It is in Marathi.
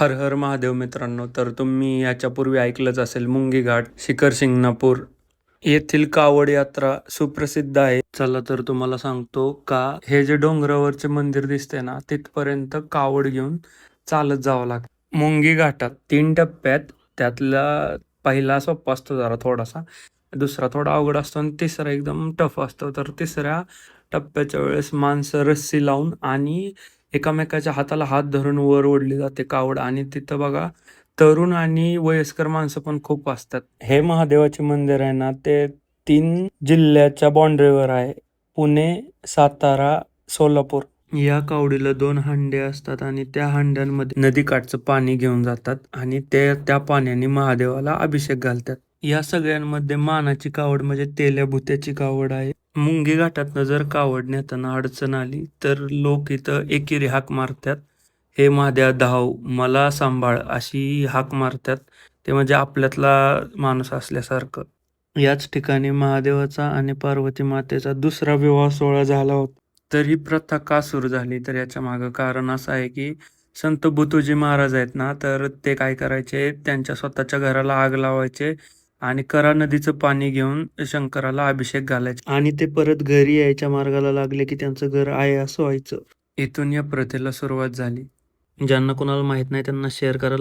हर हर महादेव मित्रांनो तर तुम्ही याच्यापूर्वी ऐकलंच असेल मुंगी घाट शिखर शिंगणापूर येथील कावड यात्रा सुप्रसिद्ध आहे. चला तर तुम्हाला सांगतो का हे जे डोंगरावरचे मंदिर दिसते ना तिथपर्यंत कावड घेऊन चालत जावं लागतं. मुंगी घाटात तीन टप्प्यात त्यातला पहिला सोपा असतो जरा थोडासा दुसरा थोडा अवघड असतो आणि तिसरा एकदम टफ असतो. तर तिसऱ्या टप्प्याच्या वेळेस माणसं रस्सी लावून आणि एकामेकाच्या हाताला हात धरून वर ओढली जाते कावड. आणि तिथं बघा तरुण आणि वयस्कर माणसं पण खूप असतात. हे महादेवाचे मंदिर आहे ना ते तीन जिल्ह्याच्या बाउंड्रीवर आहे. पुणे सातारा सोलापूर. या कावडीला दोन हंडे असतात आणि त्या हंड्यांमध्ये नदीकाठचं पाणी घेऊन जातात आणि ते त्या पाण्याने महादेवाला अभिषेक घालतात. या सगळ्यांमध्ये मानाची कावड म्हणजे तेल्या भुत्याची कावड आहे. मुंगी घाटातनं जर कावड नेताना अडचण आली तर लोक इथं एकेरी हाक मारतात. हे माद्या धाव मला सांभाळ अशी हाक मारतात. ते म्हणजे आपल्यातला माणूस असल्यासारखं. याच ठिकाणी महादेवाचा आणि पार्वती मातेचा दुसरा विवाह सोहळा झाला होता. तर ही प्रथा का सुरू झाली? तर याच्या मागं कारण असं आहे की संत बुतुजी महाराज आहेत ना तर ते काय करायचे? त्यांच्या स्वतःच्या घराला आग लावायचे. आणि करा नदीचं पाणी घेऊन शंकराला अभिषेक घालायचे. आणि ते परत घरी यायच्या मार्गाला लागले की त्यांचं घर आहे असं व्हायचं. इथून या प्रथेला सुरुवात झाली. ज्यांना कोणाला माहीत नाही त्यांना शेअर करायला